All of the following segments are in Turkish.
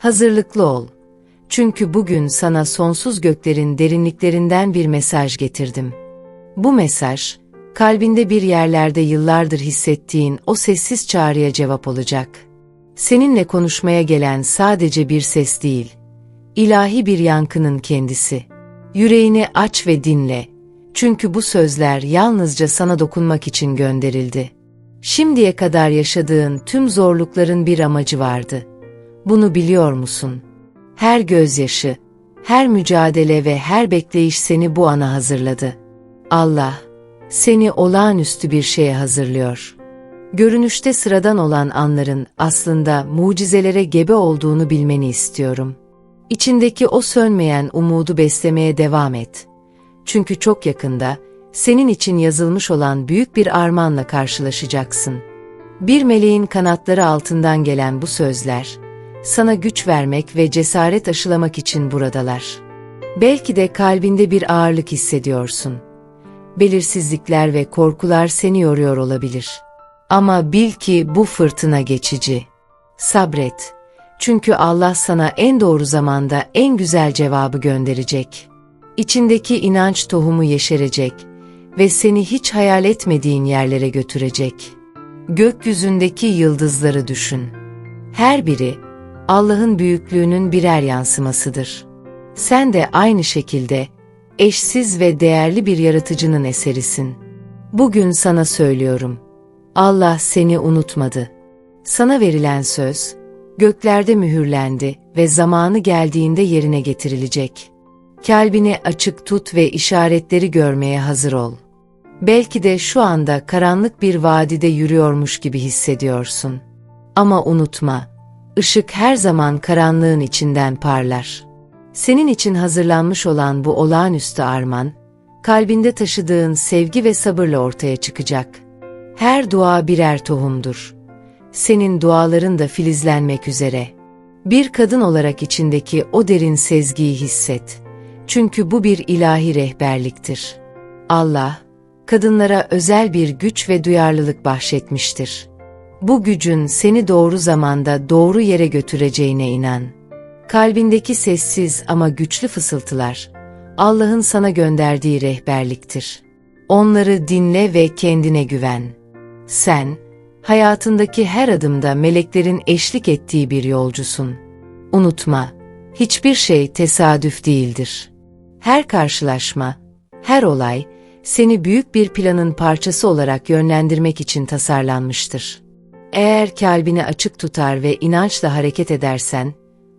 Hazırlıklı ol. Çünkü bugün sana sonsuz göklerin derinliklerinden bir mesaj getirdim. Bu mesaj, kalbinde bir yerlerde yıllardır hissettiğin o sessiz çağrıya cevap olacak. Seninle konuşmaya gelen sadece bir ses değil, ilahi bir yankının kendisi. Yüreğini aç ve dinle. Çünkü bu sözler yalnızca sana dokunmak için gönderildi. Şimdiye kadar yaşadığın tüm zorlukların bir amacı vardı. Bunu biliyor musun? Her gözyaşı, her mücadele ve her bekleyiş seni bu ana hazırladı. Allah, seni olağanüstü bir şeye hazırlıyor. Görünüşte sıradan olan anların aslında mucizelere gebe olduğunu bilmeni istiyorum. İçindeki o sönmeyen umudu beslemeye devam et. Çünkü çok yakında senin için yazılmış olan büyük bir armağanla karşılaşacaksın. Bir meleğin kanatları altından gelen bu sözler, sana güç vermek ve cesaret aşılamak için buradalar. Belki de kalbinde bir ağırlık hissediyorsun. Belirsizlikler ve korkular seni yoruyor olabilir. Ama bil ki bu fırtına geçici. Sabret. Çünkü Allah sana en doğru zamanda en güzel cevabı gönderecek. İçindeki inanç tohumu yeşerecek ve seni hiç hayal etmediğin yerlere götürecek. Gökyüzündeki yıldızları düşün. Her biri Allah'ın büyüklüğünün birer yansımasıdır. Sen de aynı şekilde eşsiz ve değerli bir yaratıcının eserisin. Bugün sana söylüyorum. Allah seni unutmadı. Sana verilen söz, göklerde mühürlendi ve zamanı geldiğinde yerine getirilecek. Kalbini açık tut ve işaretleri görmeye hazır ol. Belki de şu anda karanlık bir vadide yürüyormuş gibi hissediyorsun. Ama unutma, ışık her zaman karanlığın içinden parlar. Senin için hazırlanmış olan bu olağanüstü arman, kalbinde taşıdığın sevgi ve sabırla ortaya çıkacak. Her dua birer tohumdur senin duaların da filizlenmek üzere. Bir kadın olarak içindeki o derin sezgiyi hisset. Çünkü bu bir ilahi rehberliktir. Allah, kadınlara özel bir güç ve duyarlılık bahşetmiştir. Bu gücün seni doğru zamanda doğru yere götüreceğine inan. Kalbindeki sessiz ama güçlü fısıltılar, Allah'ın sana gönderdiği rehberliktir. Onları dinle ve kendine güven. Sen, hayatındaki her adımda meleklerin eşlik ettiği bir yolcusun. Unutma, hiçbir şey tesadüf değildir. Her karşılaşma, her olay, seni büyük bir planın parçası olarak yönlendirmek için tasarlanmıştır. Eğer kalbini açık tutar ve inançla hareket edersen,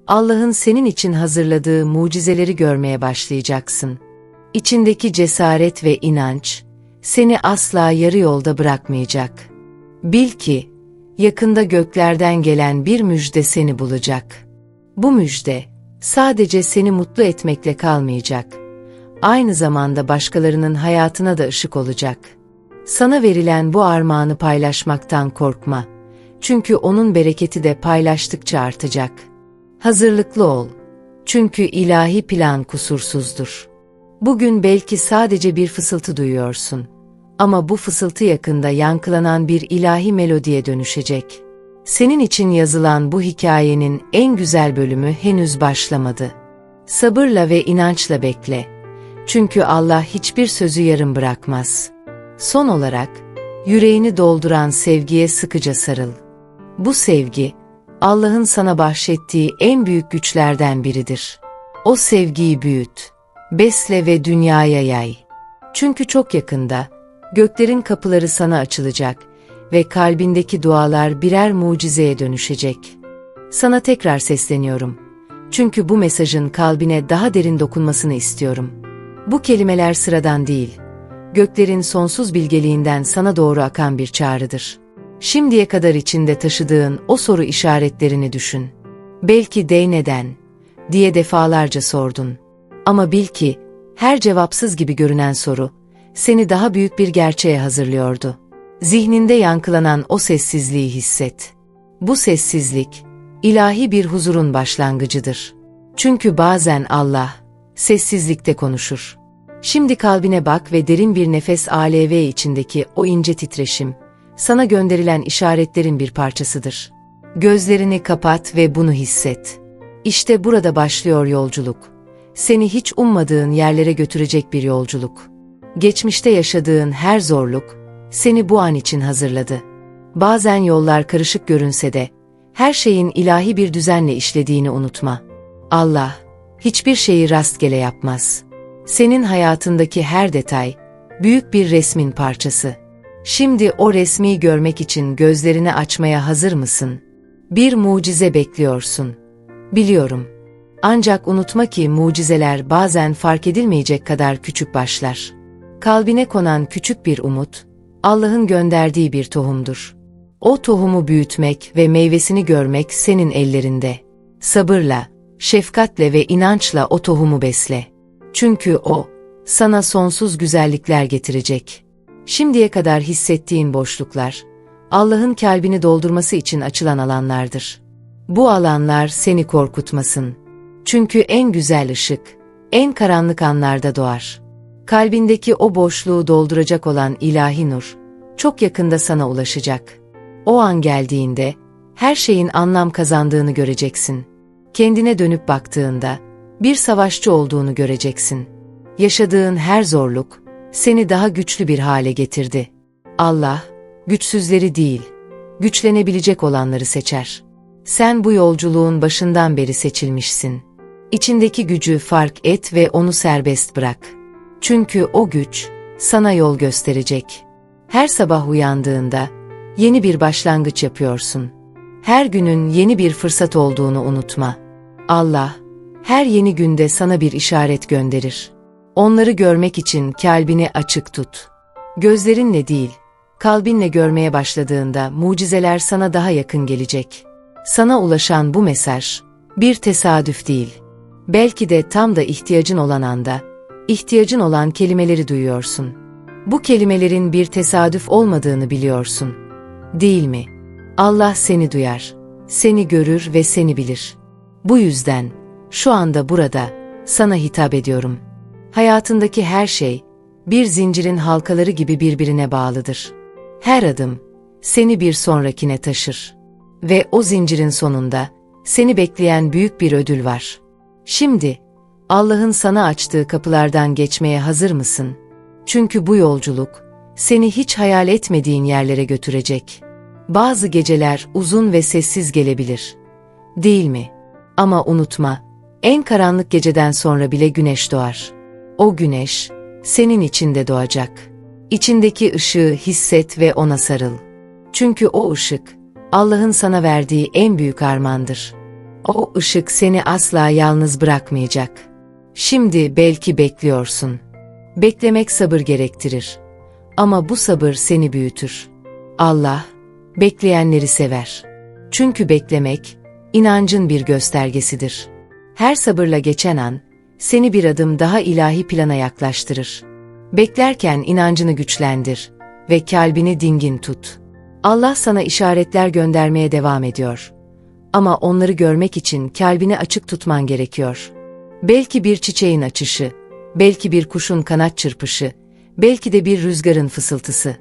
Allah'ın senin için hazırladığı mucizeleri görmeye başlayacaksın. İçindeki cesaret ve inanç, seni asla yarı yolda bırakmayacak.'' Bil ki, yakında göklerden gelen bir müjde seni bulacak. Bu müjde, sadece seni mutlu etmekle kalmayacak. Aynı zamanda başkalarının hayatına da ışık olacak. Sana verilen bu armağanı paylaşmaktan korkma. Çünkü onun bereketi de paylaştıkça artacak. Hazırlıklı ol. Çünkü ilahi plan kusursuzdur. Bugün belki sadece bir fısıltı duyuyorsun ama bu fısıltı yakında yankılanan bir ilahi melodiye dönüşecek. Senin için yazılan bu hikayenin en güzel bölümü henüz başlamadı. Sabırla ve inançla bekle. Çünkü Allah hiçbir sözü yarım bırakmaz. Son olarak, yüreğini dolduran sevgiye sıkıca sarıl. Bu sevgi, Allah'ın sana bahşettiği en büyük güçlerden biridir. O sevgiyi büyüt, besle ve dünyaya yay. Çünkü çok yakında, göklerin kapıları sana açılacak ve kalbindeki dualar birer mucizeye dönüşecek. Sana tekrar sesleniyorum. Çünkü bu mesajın kalbine daha derin dokunmasını istiyorum. Bu kelimeler sıradan değil. Göklerin sonsuz bilgeliğinden sana doğru akan bir çağrıdır. Şimdiye kadar içinde taşıdığın o soru işaretlerini düşün. Belki de neden diye defalarca sordun. Ama bil ki her cevapsız gibi görünen soru seni daha büyük bir gerçeğe hazırlıyordu. Zihninde yankılanan o sessizliği hisset. Bu sessizlik, ilahi bir huzurun başlangıcıdır. Çünkü bazen Allah, sessizlikte konuşur. Şimdi kalbine bak ve derin bir nefes ALV içindeki o ince titreşim, sana gönderilen işaretlerin bir parçasıdır. Gözlerini kapat ve bunu hisset. İşte burada başlıyor yolculuk. Seni hiç ummadığın yerlere götürecek bir yolculuk. Geçmişte yaşadığın her zorluk seni bu an için hazırladı. Bazen yollar karışık görünse de her şeyin ilahi bir düzenle işlediğini unutma. Allah hiçbir şeyi rastgele yapmaz. Senin hayatındaki her detay büyük bir resmin parçası. Şimdi o resmi görmek için gözlerini açmaya hazır mısın? Bir mucize bekliyorsun. Biliyorum. Ancak unutma ki mucizeler bazen fark edilmeyecek kadar küçük başlar. Kalbine konan küçük bir umut, Allah'ın gönderdiği bir tohumdur. O tohumu büyütmek ve meyvesini görmek senin ellerinde. Sabırla, şefkatle ve inançla o tohumu besle. Çünkü o, sana sonsuz güzellikler getirecek. Şimdiye kadar hissettiğin boşluklar, Allah'ın kalbini doldurması için açılan alanlardır. Bu alanlar seni korkutmasın. Çünkü en güzel ışık, en karanlık anlarda doğar. Kalbindeki o boşluğu dolduracak olan ilahi nur, çok yakında sana ulaşacak. O an geldiğinde, her şeyin anlam kazandığını göreceksin. Kendine dönüp baktığında, bir savaşçı olduğunu göreceksin. Yaşadığın her zorluk, seni daha güçlü bir hale getirdi. Allah, güçsüzleri değil, güçlenebilecek olanları seçer. Sen bu yolculuğun başından beri seçilmişsin. İçindeki gücü fark et ve onu serbest bırak. Çünkü o güç, sana yol gösterecek. Her sabah uyandığında, yeni bir başlangıç yapıyorsun. Her günün yeni bir fırsat olduğunu unutma. Allah, her yeni günde sana bir işaret gönderir. Onları görmek için kalbini açık tut. Gözlerinle değil, kalbinle görmeye başladığında mucizeler sana daha yakın gelecek. Sana ulaşan bu mesaj, bir tesadüf değil. Belki de tam da ihtiyacın olan anda, ihtiyacın olan kelimeleri duyuyorsun. Bu kelimelerin bir tesadüf olmadığını biliyorsun. Değil mi? Allah seni duyar, seni görür ve seni bilir. Bu yüzden, şu anda burada, sana hitap ediyorum. Hayatındaki her şey, bir zincirin halkaları gibi birbirine bağlıdır. Her adım, seni bir sonrakine taşır. Ve o zincirin sonunda, seni bekleyen büyük bir ödül var. Şimdi, Allah'ın sana açtığı kapılardan geçmeye hazır mısın? Çünkü bu yolculuk, seni hiç hayal etmediğin yerlere götürecek. Bazı geceler uzun ve sessiz gelebilir. Değil mi? Ama unutma, en karanlık geceden sonra bile güneş doğar. O güneş, senin içinde doğacak. İçindeki ışığı hisset ve ona sarıl. Çünkü o ışık, Allah'ın sana verdiği en büyük armağandır. O ışık seni asla yalnız bırakmayacak. Şimdi belki bekliyorsun. Beklemek sabır gerektirir. Ama bu sabır seni büyütür. Allah, bekleyenleri sever. Çünkü beklemek, inancın bir göstergesidir. Her sabırla geçen an, seni bir adım daha ilahi plana yaklaştırır. Beklerken inancını güçlendir ve kalbini dingin tut. Allah sana işaretler göndermeye devam ediyor. Ama onları görmek için kalbini açık tutman gerekiyor. Belki bir çiçeğin açışı, belki bir kuşun kanat çırpışı, belki de bir rüzgarın fısıltısı.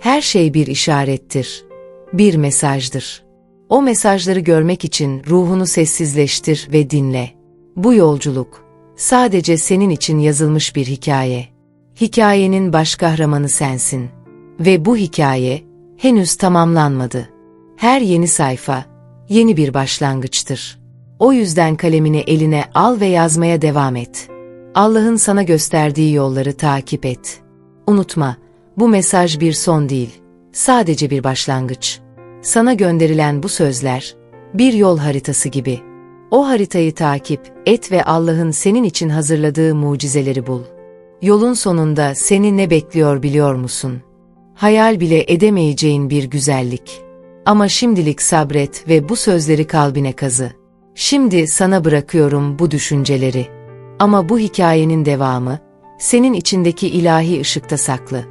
Her şey bir işarettir, bir mesajdır. O mesajları görmek için ruhunu sessizleştir ve dinle. Bu yolculuk sadece senin için yazılmış bir hikaye. Hikayenin baş kahramanı sensin. Ve bu hikaye henüz tamamlanmadı. Her yeni sayfa yeni bir başlangıçtır. O yüzden kalemini eline al ve yazmaya devam et. Allah'ın sana gösterdiği yolları takip et. Unutma, bu mesaj bir son değil, sadece bir başlangıç. Sana gönderilen bu sözler, bir yol haritası gibi. O haritayı takip et ve Allah'ın senin için hazırladığı mucizeleri bul. Yolun sonunda seni ne bekliyor biliyor musun? Hayal bile edemeyeceğin bir güzellik. Ama şimdilik sabret ve bu sözleri kalbine kazı. Şimdi sana bırakıyorum bu düşünceleri. Ama bu hikayenin devamı, senin içindeki ilahi ışıkta saklı.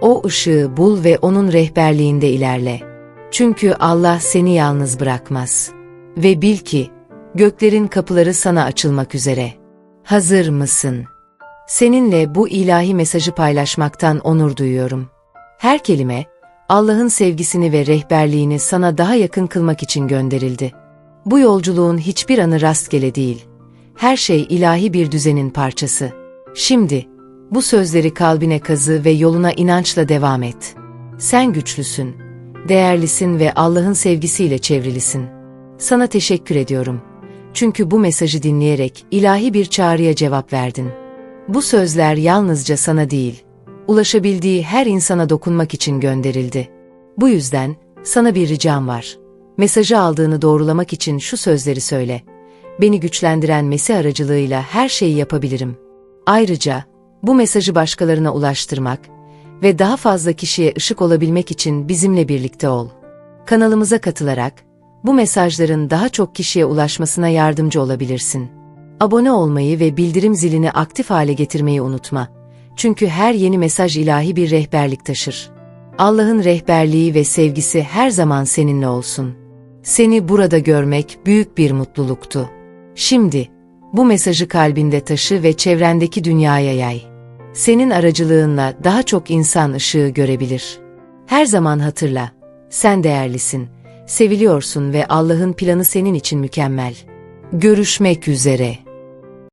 O ışığı bul ve onun rehberliğinde ilerle. Çünkü Allah seni yalnız bırakmaz. Ve bil ki, göklerin kapıları sana açılmak üzere. Hazır mısın? Seninle bu ilahi mesajı paylaşmaktan onur duyuyorum. Her kelime, Allah'ın sevgisini ve rehberliğini sana daha yakın kılmak için gönderildi. Bu yolculuğun hiçbir anı rastgele değil. Her şey ilahi bir düzenin parçası. Şimdi, bu sözleri kalbine kazı ve yoluna inançla devam et. Sen güçlüsün, değerlisin ve Allah'ın sevgisiyle çevrilisin. Sana teşekkür ediyorum. Çünkü bu mesajı dinleyerek ilahi bir çağrıya cevap verdin. Bu sözler yalnızca sana değil, ulaşabildiği her insana dokunmak için gönderildi. Bu yüzden sana bir ricam var. Mesajı aldığını doğrulamak için şu sözleri söyle. Beni güçlendiren Mesih aracılığıyla her şeyi yapabilirim. Ayrıca bu mesajı başkalarına ulaştırmak ve daha fazla kişiye ışık olabilmek için bizimle birlikte ol. Kanalımıza katılarak bu mesajların daha çok kişiye ulaşmasına yardımcı olabilirsin. Abone olmayı ve bildirim zilini aktif hale getirmeyi unutma. Çünkü her yeni mesaj ilahi bir rehberlik taşır. Allah'ın rehberliği ve sevgisi her zaman seninle olsun. Seni burada görmek büyük bir mutluluktu. Şimdi bu mesajı kalbinde taşı ve çevrendeki dünyaya yay. Senin aracılığınla daha çok insan ışığı görebilir. Her zaman hatırla, sen değerlisin, seviliyorsun ve Allah'ın planı senin için mükemmel. Görüşmek üzere.